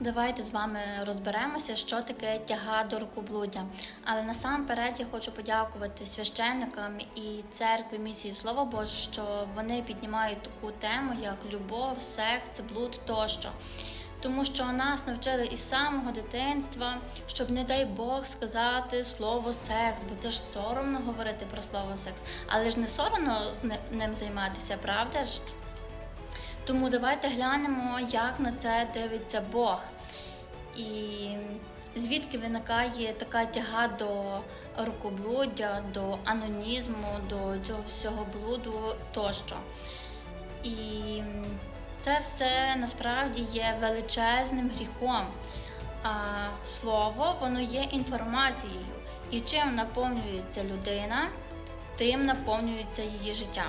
Давайте з вами розберемося, що таке тяга до рукоблуддя. Але насамперед я хочу подякувати священникам і церкві місії Слово Боже, що вони піднімають таку тему, як любов, секс, блуд тощо. Тому що нас навчили із самого дитинства, щоб, не дай Бог, сказати слово секс, бо це ж соромно говорити про слово секс, але ж не соромно з ни- ним займатися, правда ж? Тому давайте глянемо, як на це дивиться Бог. І звідки виникає така тяга до рукоблуддя, до анонізму, до цього всього блуду тощо. І це все насправді є величезним гріхом. А слово воно є інформацією. І чим наповнюється людина, тим наповнюється її життя.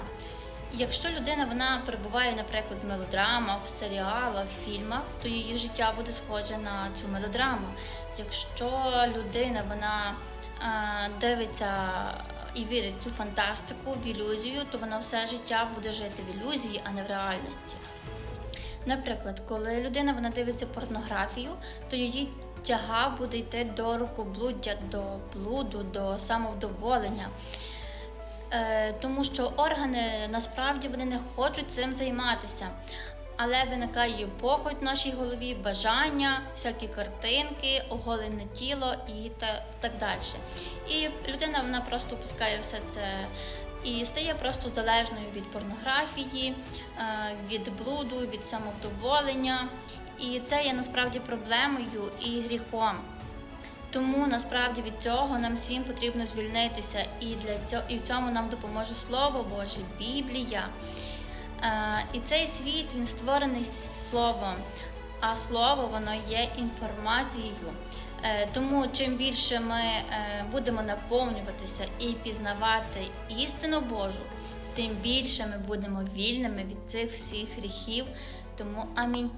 Якщо людина вона перебуває, наприклад, в мелодрамах, в серіалах, фільмах, то її життя буде схоже на цю мелодраму. Якщо людина вона е, дивиться і вірить в цю фантастику, в ілюзію, то вона все життя буде жити в ілюзії, а не в реальності. Наприклад, коли людина вона дивиться порнографію, то її тяга буде йти до рукоблуддя, до блуду, до самовдоволення. Е, тому що органи насправді вони не хочуть цим займатися. Але виникає похоть в нашій голові, бажання, всякі картинки, оголене тіло і та, так далі. І людина вона просто пускає все це і стає просто залежною від порнографії, е, від блуду, від самовдоволення. І це є насправді проблемою і гріхом. Тому насправді від цього нам всім потрібно звільнитися, і для цього і в цьому нам допоможе Слово Боже, Біблія. Е, і цей світ він створений словом, а слово воно є інформацією. Е, тому чим більше ми е, будемо наповнюватися і пізнавати істину Божу, тим більше ми будемо вільними від цих всіх гріхів. Тому амінь.